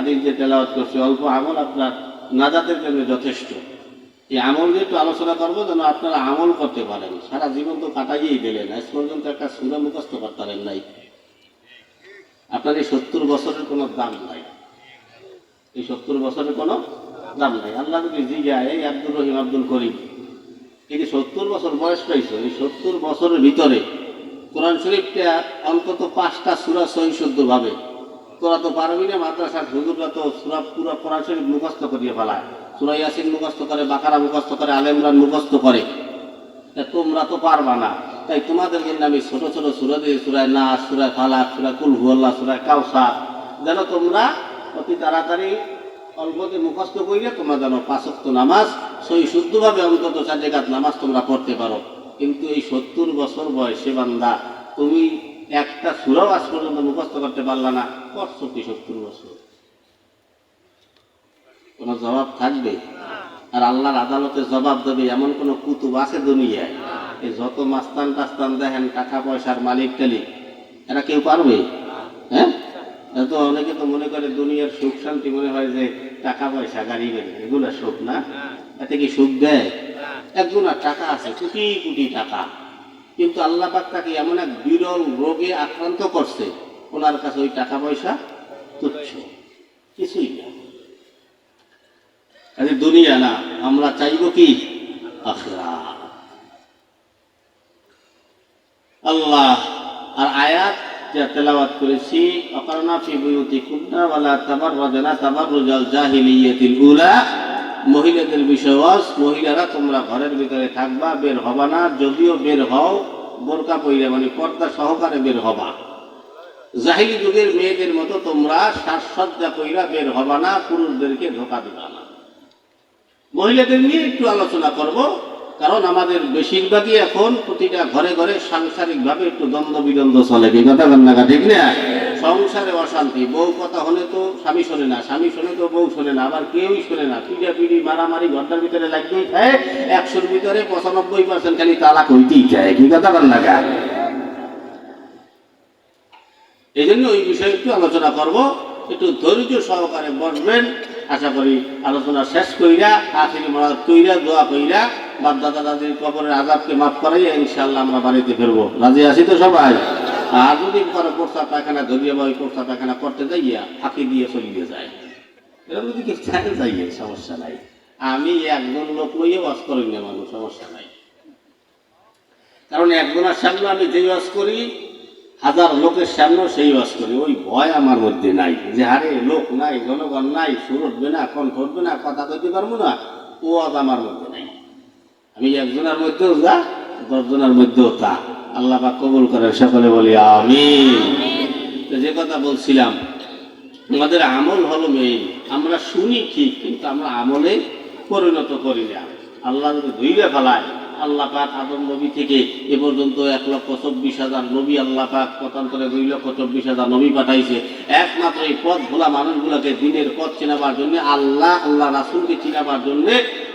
হাদিস যে তেলাওয়াত করছে, অল্প আমল আপনার নাজাতের জন্য যথেষ্ট। এই আমল নিয়ে একটু আলোচনা করব যেন আপনারা আমল করতে পারেন। সারা জীবন তো কাটাইয়েই দিলেন, আজ পর্যন্ত একটা সুরা মুখস্থ পারেন নাই। আপনার এই সত্তর বছরের কোনো দাম নাই। এই সত্তর বছরের কোনো দাম নাই। আল্লাহ যদি জিগায় এই আব্দুল রহিম, আব্দুল করিম যে সত্তর বছর বয়স পাইছো, এই সত্তর বছরের ভিতরে কোরআন শরীফটা অন্তত পাঁচটা সুরা সহি ভাবে তোরা তো পারবি না মাদ্রাসার হুজুররা তো সুরা পুরো কোরআন শরীফ মুখস্থ করিয়ে ফেলায়। সুরা ইয়াসিন মুখস্থ করে, বাকারা মুখস্থ করে আলেমরান মুখস্থ করে। তোমরা তো পারবা না। তাই তোমাদের জন্য আমি ছোট ছোট সুরা দিয়ে সুরায় না সুরায় ফালাক, সুরায় কুল হুয়াল্লাহ, সুরায় কাউসা যেন তোমরা অতি তাড়াতাড়ি অল্পতে মুখস্থ করিলে তোমরা যেন পাঁচক্ত নামাজ সই শুদ্ধভাবে অন্তত চার জায়গাত নামাজ তোমরা পড়তে পারো। কিন্তু এই সত্তর বছর বয়সে বান্দা, তুমি একটা সুরাও আজ পর্যন্ত মুখস্থ করতে পারলা না। করছ সত্তর বছর। কোনো জবাব থাকবে? আর আল্লাহর আদালতে জবাব দেবে, এমন কোনো কুতুব আছে দুনিয়ায়? এই যত মাস্তান টাস্তান দেখেন, টাকা পয়সার মালিক টালিক, এরা কেউ পারবে? হ্যাঁ? তো অনেকে তো মনে করে দুনিয়ার সুখ শান্তি মনে হয় যে টাকা পয়সা গাড়ি গাড়ি, এগুলো সুখ না? এতে কি সুখ দেয়? একজনের টাকা আছে, কোটি কোটি টাকা। কিন্তু আল্লাহ পাক তাকে এমন এক বিরল রোগে আক্রান্ত করছে, ওনার কাছে ওই টাকা পয়সা তুচ্ছ। কিছুই না। দুনিয়া না, আমরা চাইব কি? আল্লাহ, আর আয়াত যা তেলাওয়াত করেছি, অকারণা ফি বুয়ুতি কুন্না ওয়ালা তাবাররাজনা তাবাররুজাল জাহিলিয়াতিল উলা মহিলাদের বিষয়ওয়াজ মহিলারা তোমরা ঘরের ভিতরে থাকবা, বের হবা না, যদিও বের হও, বোরকা পইরা মানে পর্দা সহকারে বের হবা। জাহিলি যুগের মেয়েদের মতো তোমরা সাজসজ্জা কইরা বের হবা না, পুরুষদেরকে ধোকা দিবা না। মহিলাদের নিয়ে একটু আলোচনা করব। কারণ আমাদের বেশিরভাগই এখন প্রতিটা ঘরে ঘরে সাংসারিক ভাবে একটু দ্বন্দ্ব বিদ্বন্দ্ব চলে, কি কথা কান্নাকা ঠিক না? সংসারে অশান্তি, বউ কথা হলে তো স্বামী শোনে না, স্বামী শোনে তো বউ শোনে না, আবার কেউই শোনে না। পিড়া পিড়ি মারামারি, ঘরটার ভিতরে লাগতেই থাকে একশোর ভিতরে পঁচানব্বই পার্সেন্ট খালি তালাক হইতেই চায়, কি কথা কান্নাকা এই জন্য ওই বিষয়ে একটু আলোচনা করব, একটু ধৈর্য সহকারে বসবেন। আশা করি আলোচনা শেষ কইরা আখিরি মরাদ কইরা দোয়া কইরা বাপ দাদা দাদির কবরের আজাবকে মাফ করাইয়া ইনশাল্লাহ আমরা বাড়িতে ফিরবো। রাজি আছি তো সবাই? আর যদি কারও প্রস্তাব পায়খানা, ধরিয়ে বা ওই প্রস্তাব পায়খানা করতে যাইয়া ফাঁকি দিয়ে চলিয়ে যায়। এরকম যদি কেউ সমস্যা নাই। আমি একজন লোক লইয়ে বাস করি না মানুষ, সমস্যা নাই। কারণ একজনের সামনে আমি যেই বাস করি, হাজার লোকের সামনেও সেই বাস করি। ওই ভয় আমার মধ্যে নাই যে হারে লোক নাই, জনগণ নাই সুর উঠবে না কণ্ঠ উঠবে না, কথা কইতে পারব না, ও আজ আমার মধ্যে নাই। আমি একজনের মধ্যেও যা দশজনের মধ্যেও তা। আল্লাহ পাক কবুল করে সকলে বলি আমি যে কথা বলছিলাম আমাদের আমল হলো মেইন আমরা শুনি ঠিক কিন্তু আমরা আমলে পরিণত করি না। আল্লাহ যদি ধুইলে ফেলায় আল্লাহ পাক আদম নবী থেকে এ পর্যন্ত এক লক্ষ চব্বিশ হাজার নবী আল্লাহ পাক পতান্তরে দুই লক্ষ চব্বিশ হাজার নবী পাঠাইছে। একমাত্র এই পথ ভোলা মানুষগুলোকে দিনের পথ চিনাবার জন্য, আল্লাহ আল্লাহ রাসুলকে চিনাবার জন্য,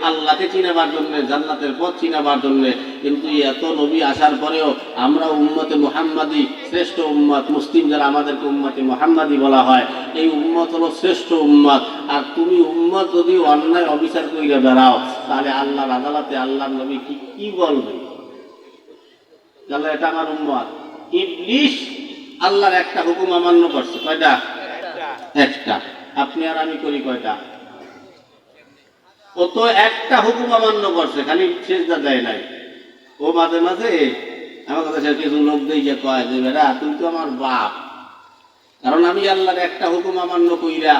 আল্লাহকে চিনাবার জন্য, জান্নাতের পথ চিনাবার জন্য কিন্তু এত নবী আসার পরেও আমরা উম্মতে মোহাম্মদী, শ্রেষ্ঠ উম্মত, মুসলিম যারা আমাদেরকে উম্মতে মোহাম্মদী বলা হয়, এই উম্মত হলো শ্রেষ্ঠ উম্মত। আর তুমি উম্মত যদি অন্যায় অবিচার কইরা বেড়াও, তাহলে আল্লাহর আদালতে আল্লাহর নবী কি কি বলবে? তাহলে এটা আমার উম্মত। ইবলিশ আল্লাহর একটা হুকুম অমান্য করছে। কয়টা? একটা। আপনি আর আমি করি কয়টা? ও তো একটা হুকুম অমান্য করছে, খালি সেজদা দেয় নাই। ও মাঝে মাঝে আমার কাছে কিছু লোক দিয়ে কয় যে, বেড়া, তুই তো আমার বাপ। কারণ আমি আল্লাহর একটা হুকুম অমান্য কইরা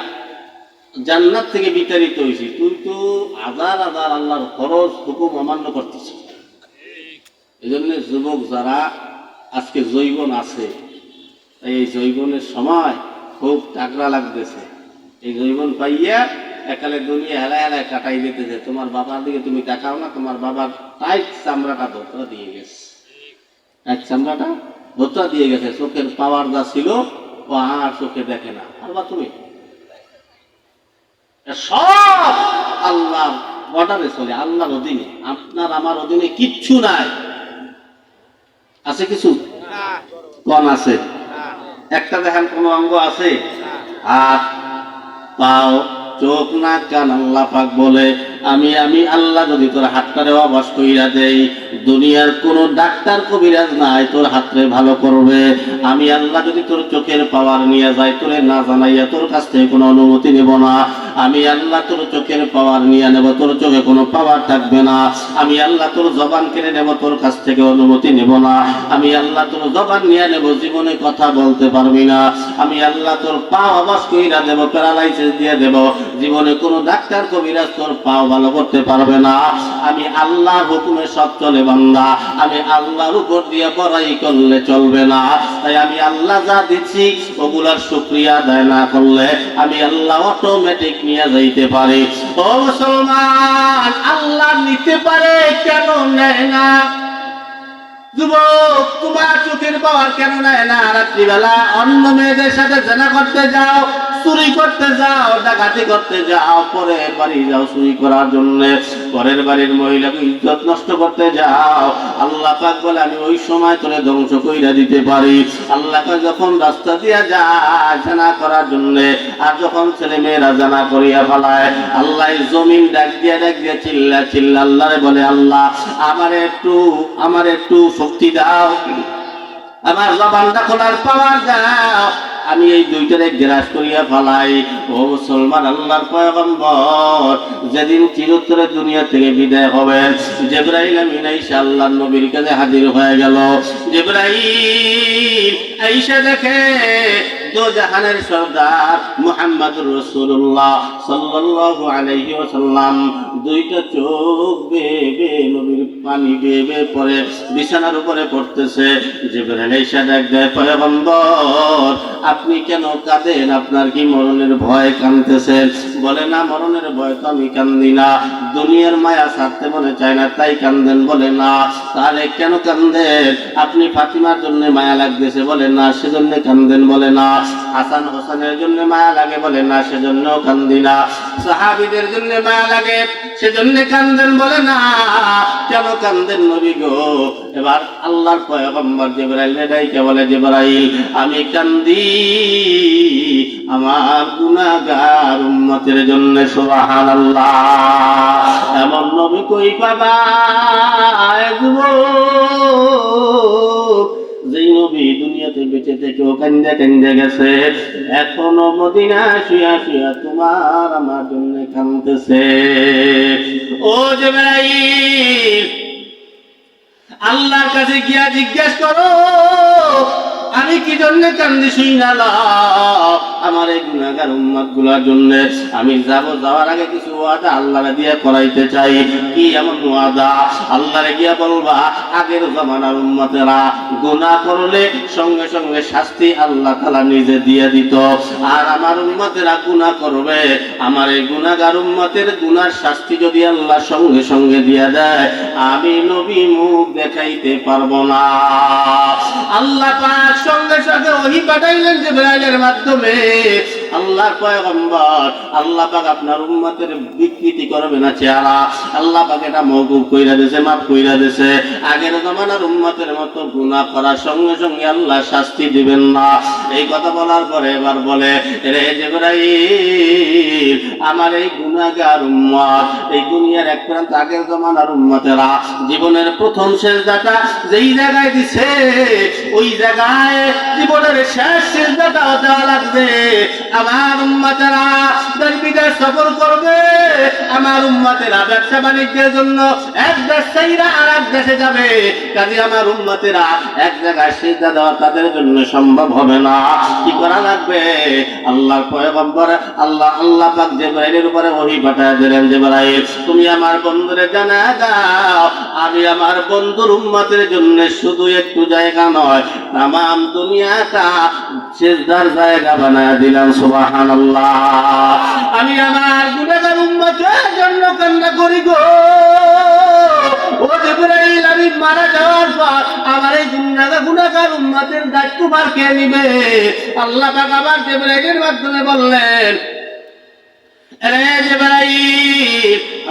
জান্নাত থেকে বিতাড়িত হয়েছি তুই তো হাজার হাজার আল্লাহর খরচ হুকুম অমান্য করতেছিস। এই জন্য যুবক যারা আজকে জৈবন আছে, এই জৈবনের সময় খুব টাকরা লাগতেছে। এই জৈবন পাইয়া একালে দুনিয়া হেলায় হেলায় কাটাই দিতেছে তোমার বাবার দিকে তুমি তাকাও না, তোমার বাবার টাইট চামড়াটা ধোতরা দিয়ে গেছে। টাইট চামড়াটা ধোতরা দিয়ে গেছে, চোখের পাওয়ার যা ছিল, ও আর চোখে দেখে না। আর বা তুমি? সব আল্লাহ অর্ডারে চলে, আল্লাহর অধীনে। আপনার আমার অধীনে কিচ্ছু নাই। আছে কিছু? কোন আছে। একটা দেখেন কোন অঙ্গ আছে? হাত পাও চোখ নাক কান আল্লাহ পাক বলে। আমি আমি আল্লাহ যদি তোর হাতটারে অবাস কইরা দেই, দুনিয়ার কোনো ডাক্তার কবিরাজ নাই, তোর হাতরে ভালো করবে। আমি আল্লাহ যদি তোর চোখের পাওয়ার নিয়ে যাই, তোরে না জানাইয়া তোর কাছ থেকে কোনো অনুমতি নেব না। আমি আল্লাহ তোর চোখের পাওয়ার নিয়ে নেব, তোর চোখে কোনো পাওয়ার থাকবে না। আমি আল্লাহ তোর জবান কেড়ে নেব, তোর কাছ থেকে অনুমতি নেব না। আমি আল্লাহ তোর জবান নিয়ে নেব, জীবনে কথা বলতে পারবি না। আমি আল্লাহ তোর পা অবাস কইরা দেব, প্যারালাইসিস দিয়ে দেব। জীবনে কোনো ডাক্তার কবিরাজ তোর পাও ভালো করতে পারবে না। আমি আল্লাহর হুকুমে সব চলে বান্দা। আমি আল্লাহর উপর দিয়ে বড়াই করলে চলবে না। তাই আমি আল্লাহ যা দিচ্ছি, ওগুলার শুক্রিয়া আদায় না করলে আমি আল্লাহ অটোমেটিক নিয়ে যাইতে পারি। ও মুসলমান, আল্লাহ নিতে পারে কেন নেয় না? যুবক, তোমার চোখের পাওয়ার কেন নেয় না? রাত্রিবেলা অন্য মেয়েদের সাথে জেনা করতে যাও। চুরি করতে যাও, ডাকাতি করতে যাও, পরের বাড়ি যাও চুরি করার জন্য। পরের বাড়ির মহিলাকে ইজ্জত নষ্ট করতে যাও। আল্লাহ পাক বলে, আমি ওই সময় তোরে ধ্বংস কইরা দিতে পারি। আল্লাহ পাক যখন রাস্তা দিয়া যায় জানা করার জন্য, আর যখন ছেলে মেয়েরা জানা করিয়া ফেলায়, আল্লাহ জমিন ডাক দিয়া ডাক দিয়া চিল্লা চিল্লা আল্লাহরে বলে, আল্লাহ, আমার একটু আমার একটু শক্তি দাও। আমার জবানটা খোলার পাওয়ার দাও। আমি এই দুইটারে গ্রাস করিয়া ফালাই। ও মুসলমান, আল্লাহর পয়গম্বর, যেদিন চিরতরে দুনিয়া থেকে বিদায় হবে, জেব্রাইল আমিন আইসা আল্লাহর নবীর কাছে হাজির হয়ে গেল। জেব্রাইল আইসা দেখে দো জাহানের সর্দার মুহাম্মদুর রাসূলুল্লাহ সাল্লাল্লাহু আলাইহি ওয়াসাল্লাম দুইটা চোখ বেবে নবীর পানি বেবে পরে বিছানার উপরে পড়তেছে। জিবরাইল এসে ডাক আপনি কেন কাঁদেন? আপনার কি মরণের ভয় কাঁদতেছেন বলে, না, মরণের ভয় তো আমি কান্দি না। দুনিয়ার মায়া ছাড়তে মনে চায় না, তাই কান্দেন। বলে, না, তাহলে কেন কান্দেন? আপনি ফাতিমার জন্য মায়া লাগতেছে। বলে, না, সেজন্য কান্দেন। বলে, না হাসান হোসেনের জন্য লাগে বলে না, সেজন্য কান্দি না। সাহাবিদের জন্য লাগে, সেজন্য কান্দেন বলে না। কেন কান্দেন নবী গো? এবার আল্লাহর পয়গম্বর বলে আমি কান্দি। আমার গুনাহগার উম্মতের জন্য, সুবহানাল্লাহ। এমন নবী কই পাবা? যেই নবী বেঁচে থেকেও কান্দে কান্দে গেছে। এখনও মদিনা শুয়া শুয়া তোমার আমার জন্য কান্দতেছে ও জবাই আল্লাহর কাছে গিয়া জিজ্ঞেস করো আমি কি জন্য কান্দি শুই না আমার এই গুণাগার উম্মতগুলার জন্য আমি যাব, যাওয়ার আগে কিছু ওয়াদা আল্লাহরে দিয়ে করাইতে চাই। কি এমন ওয়াদা? আল্লাহরে গিয়া বলবা, আগের জমানার উম্মতেরা গুনাহ করলে সঙ্গে সঙ্গে শাস্তি আল্লাহ তালা নিজে দিয়ে দিত। আর আমার উম্মতেরা গুনাহ করবে। আমার এই গুনাহগার উম্মতের গুনার শাস্তি যদি আল্লাহ সঙ্গে সঙ্গে দিয়ে দেয়, আমি নবী মুখ দেখাইতে পারব না। আল্লাহ পাক সঙ্গে সঙ্গে ওহি পাঠাইলেন যে ব্রাইলের মাধ্যমে। আল্লাহর পয়গম্বর। আল্লাহ পাক আপনার উম্মতের বিকৃতি করবে না চেহারা। আল্লাহ পাক এটা মৌকুব কইরা দিয়েছে মাফ কইরা দিয়েছে আগের জমানার উম্মতের মতো গুনাহ করার সঙ্গে সঙ্গে আল্লাহ শাস্তি দিবেন না। এই কথা বলার পরে এবার বলে, রে জিবরাইল, আমার এই গুনাহগার উম্মত, এই দুনিয়ার এক প্রান্ত আগের জমানার উম্মতেরা, জীবনের প্রথম শেষদাটা যেই জায়গায় দিছে, ওই জায়গায় জীবনের শেষ শেষদাটা দেওয়া লাগবে। আমার উম্মতেরা দেশ বিদেশ সফর করবে আমার উম্মতেরা ব্যবসা বাণিজ্যের জন্য এক ব্যবসায়ীরা আর এক দেশে যাবে। কাজে আমার উম্মতেরা এক জায়গায় সেজদা দেওয়া তাদের জন্য সম্ভব হবে না। কি করা লাগবে? আল্লাহর পয়গম্বর আল্লাহ আল্লাহ পাক জিবরাইলের উপরে ওহী পাঠায় দিলেন জিবরাইল, তুমি আমার বন্ধুরে জানা দাও, আমি আমার বন্ধুর উম্মতের জন্য শুধু একটু জায়গা নয় তাম দুনিয়াটা সেজদার জায়গা বানায় দিলাম, সুবহানাল্লাহ। আমি আমার গুনাহগার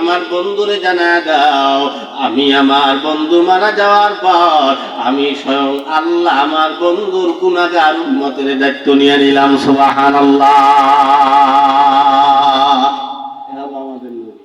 আমার আল্লাহ বন্ধুরে জানা দাও, আমি আমার বন্ধু মারা যাওয়ার পর আমি স্বয়ং আল্লাহ আমার বন্ধুর গুণাগার উম্মতের দায়িত্ব নিয়ে নিলাম, সুবহানাল্লাহ। এটা হলো আমাদের নবী।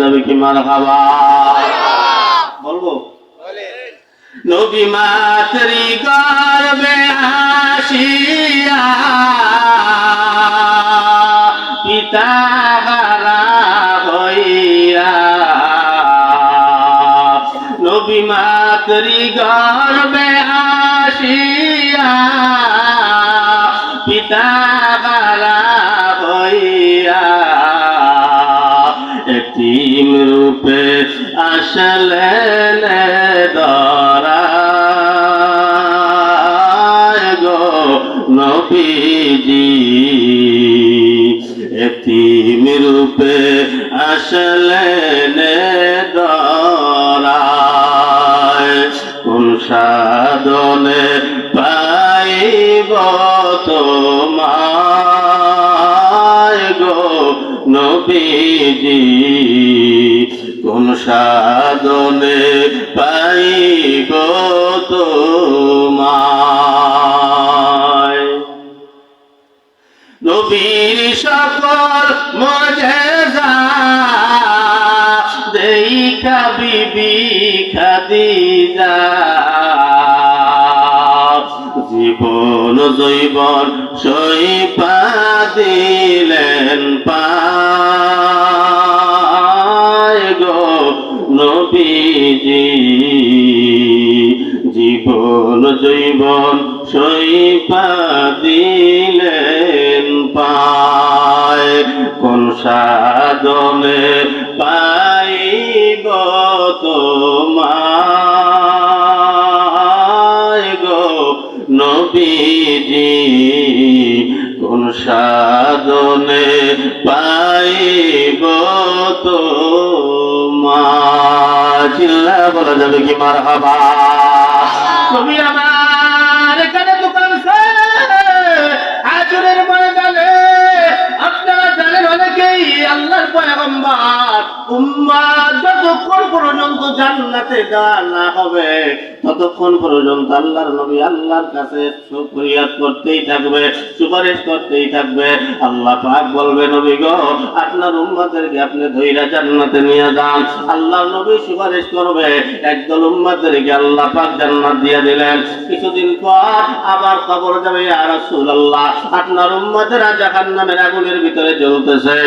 যাবে কি মার খাবা বলব? নবী মাতরি গর্বে হাসিয়া পিতা রূপে আসলেন দরায় গো নবীজি এতিম রূপে সাধনে পাইব তোমায়। নবীর সকল মজেজা দেখা বিবি খাদিজা। জীবন জৈবন নবীজি জীবন জৈবন দিলেন পায়। কোন সাধনে চিল্লা বলা যাবে কি মার হাবা তুমি আমার এখানে দোকান আচরের ময়দানে আপনারা জানেন অনেকেই আল্লাহর পয়গম্বর। উম্মাহ যতক্ষণ পর্যন্ত জান্নাতে হবে, ততক্ষণ পর্যন্ত আল্লাহর নবী আল্লাহর কাছে করতেই থাকবে, সুপারিশ করতেই থাকবে। আল্লাহ পাক বলবে, নবী গো, আপনার উম্মাদেরকে আপনি ধৈরা জান্নাতে নিয়ে যান। আল্লাহ নবী সুপারিশ করবে, একদল উম্মাদেরকে আল্লাহ পাক জান্নাত দিয়ে দিলেন। কিছুদিন পর আবার খবর যাবে, ইয়া রাসূলুল্লাহ, আপনার উম্মাদেরা জাহান্নামের আগুনের ভিতরে জ্বলতেছে।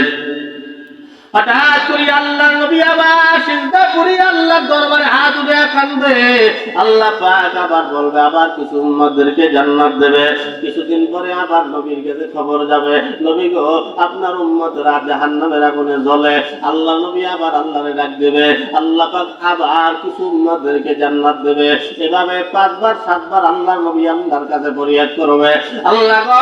হঠাৎ করি আল্লাহ নবী আগুনে জ্বলে। আল্লাহ নবী আবার আল্লাহরে ডাক দেবে। আল্লাহ আবার কিছু উম্মতদেরকে জান্নাত দেবে। এভাবে পাঁচবার, সাতবার আল্লাহ নবী আল্লাহর কাছে ফরিয়াদ করবে। আল্লাহ গো,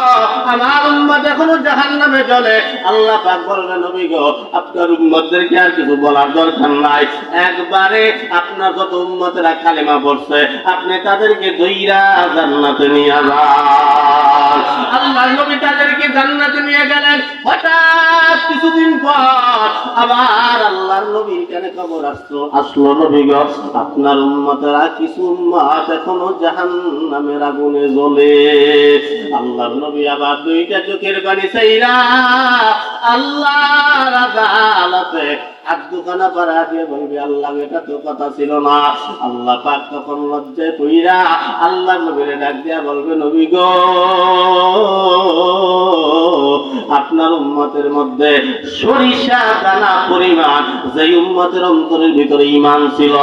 আমার উম্মত এখনও জাহান্নামে জ্বলে। আল্লাহ পাক বলবে, নবী গো আপনার উম্মতদেরকে আর কিছু বলার দরকার নাই। একবারে আপনার যত উম্মতেরা কালেমা পড়ছে, আপনি তাদেরকে দইরা জান্নাতে নিয়ে যান। আল্লাহ নবী তাদেরকে জান্নাতে নিয়ে গেলেন। হঠাৎ কিছুদিন পর আবার নবীর খবর আসলো। আসলো নবী আপনার উম্মতেরা কিছু উম্মত এখনও জাহান্নামের আগুনে জ্বলে। আল্লাহর নবী আবার দুইটা চোখের পানি চাইরা আল্লাহ জান্নাতে হাত দুখানা দিয়ে বলবি, আল্লাহ, এটা তো কথা ছিল না। আল্লাহ পাক তখন লজ্জায় আল্লাহ নবীরে ডাক দিয়া বলবে, নবী গো, আপনার উম্মতের মধ্যে সরিষা দানা পরিমাণ যে উম্মতের অন্তরের ভিতরে ইমান ছিল,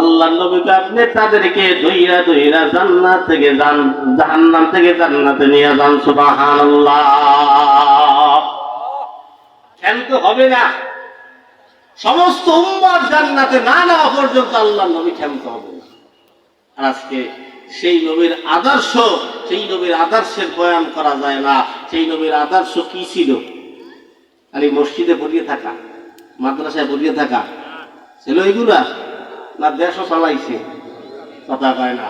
আল্লাহ নবীকে আপনি তাদেরকে দইরা দইরা জান্নাত থেকে যান জাহান্নাম থেকে জান্নাতে নিয়ে যান, সুবহানাল্লাহ। ক্ষান্ত হবে না। সমস্ত উম্মার জান্নাতে না নেওয়া পর্যন্ত আল্লাহ নবী ক্ষান্ত হবে না। আজকে সেই নবীর আদর্শ, সেই নবীর আদর্শের বয়ান করা যায় না। সেই নবীর আদর্শ কি ছিল? খালি মসজিদে পড়িয়ে থাকা, মাদ্রাসায় পড়িয়ে থাকা, ছিল এইগুলা না দেশও চালাইছে? কথা কয় না।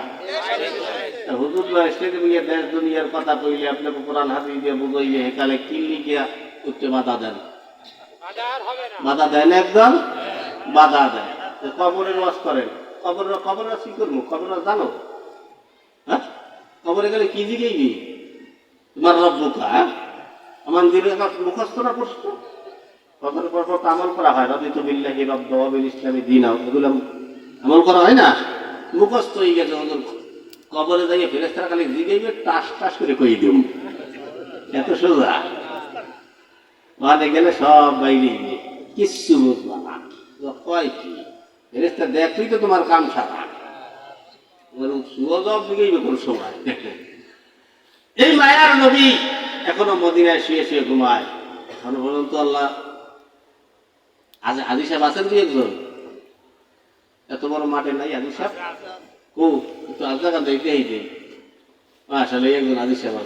হুজুর স্টেটে গিয়ে দেশ দুনিয়ার কথা কইলে আপনাকে কোরআন হাতি দিয়ে বুঝাইলে, হেকালে কিল্লি গিয়া উঠতে বাধা দেন? বাধা দেয় না একদম? বাধা দেয়। কবরের ওয়াজ করেন কবর কবর কি করব? কবর জানো? হ্যাঁ? কবরে গেলে কি জিগেইবি তোমার রব বোকা হ্যাঁ? আমার দিলে মুখস্থ না প্রশ্ন? কবরের পর তো আমল করা হয়। রবি তো বিল্লাহি রব দবিল ইসলামী দিন। এগুলো আমল করা হয় না? মুখস্থ হয়ে গেছে ওদের কবরে যাইয়ে ফেরেস্তারা খালি জিগেইবে টাস টাস করে কই দিম এত সোজা। ওখানে গেলে সব বাইরে কিচ্ছু বুঝবা না। কয় কি? তো তোমার কাম সারা। সুযোগ দিকেই সময়। এই মায়ার নবী এখনও মদিনায় শুয়ে শুয়ে ঘুমায়। এখনও বলুন তো আল্লাহ আজ হাজি সাহেব আছেন দুই একজন? এত বড় মাঠে নাই হাজি সাহেব? আজ দেখতে যে আসলে একজন হাজি সাহেব